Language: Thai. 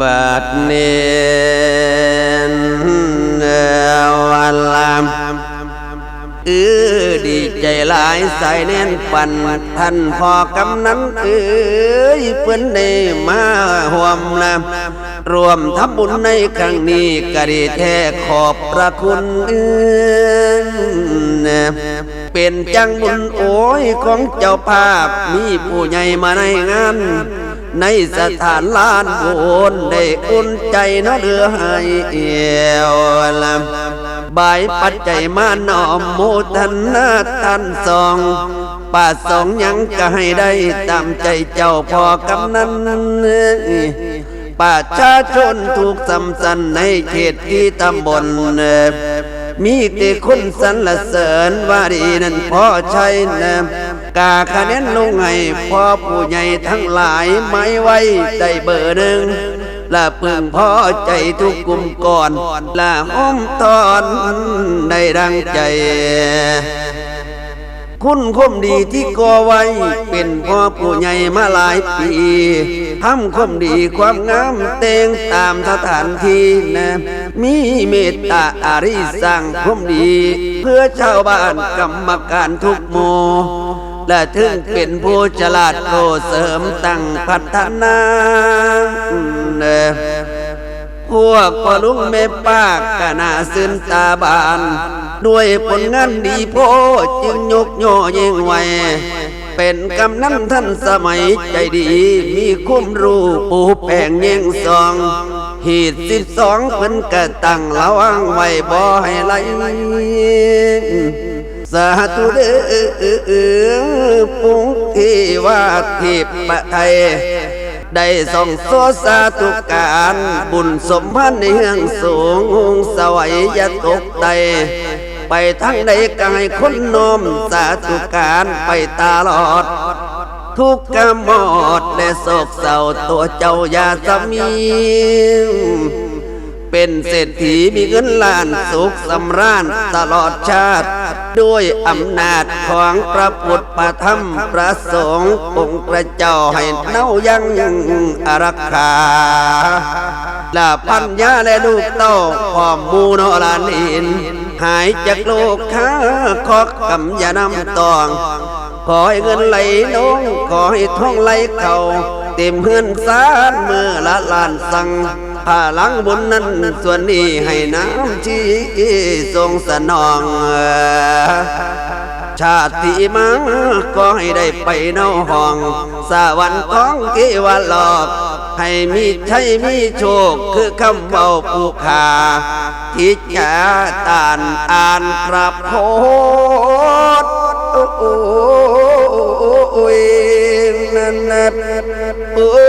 บัดเนนวันลามเออดีใจหลายสายแน่นปันท่านพอกำนั้นเอ้ยเพื่อนได้มาห่วมนำรวมทำบุญในครั้งนี้ก็ดีแท้ขอบพระคุณเอื้อเป็นจังบุญโอ้ยของเจ้าภาพมีผู้ใหญ่มาในงาน ในสถานลานโวนได้อุ่นใจนะเดือให้เอวลำบายปัจจัยมานอมโมทันนาทันสองป่าสองยังก็ให้ได้ตามใจเจ้าพอกำนั้นป่าชาชนถูกสำสันในเขตที่ตำบลมีแต่คนสรรเสริญว่าดีนั้นพอใช่นะ กาคะแนนลงให้พ่อผู้ใหญ่ทั้งหลายไม่ไว้ได้เบอร์หนึ่งละพึงพอใจทุกกลุ่มก่อนละห้อมตอนได้ดังใจ คุณคมดีที่ก่อไว้ เป็นพ่อผู้ใหญ่มาหลายปีทำคมดีความงามเตงตามสถานที่นะมีเมตตาอาริสั่งคมดี เพื่อชาวบ้านกรรมการทุกโม และถึงเป็นผู้ฉลาดโกเสริมตั้งพัฒนาเนพวกพ่อลุงแม่ป้ากะนาซึนตาบาน ด้วยผลงานดีโพจึงยกย่อยิ่งไวเป็นกำนันท่านสมัยใจดีมีคุ้มรู้ปูแปงเย่งซองหีดสิบสองเพิ่นกะตั้งระวังไว้บ่ให้ไหล สาธุเด้อปุงที่ว่าทิพปะไทยได้ส่องโซสาธุการบุญสมพันธ์ในเฮืองสูงสวัยยะตกไตไปทั้งใดกายคนนมสาธุการไปตาลอด ทุกกรรมหมดและโศกเศร้าตัวเจ้ายาสมี เป็นเศรษฐีมีเงินล้านสุขสำราญตลอดชาติ ด้วยอำนาจของพระพุทธพระธรรมพระสงฆ์องค์พระเจ้าให้เน่ายังอารักขาลาพันยาและลูกเต้าพร้อมมูนอลานิน หายจากโลกค้าขอกกำยานำตอง ขอให้เงินไหลลงขอให้ท่องไหลเข้าเต็มเฮือนสารเมื่อละลานสั่ง ผ้าล้างบุญนั้นส่วนนี้ให้น้ำที่ทรงสนอง ชาติมาก็ให้ได้ไปเนาห้อง สวรรค์ของเทวโลอกให้มีใชัยมีโชคคือคำเบาผู้ขาที่จะตานอ่านครับโพดโอ้ยนั่นนะโอ้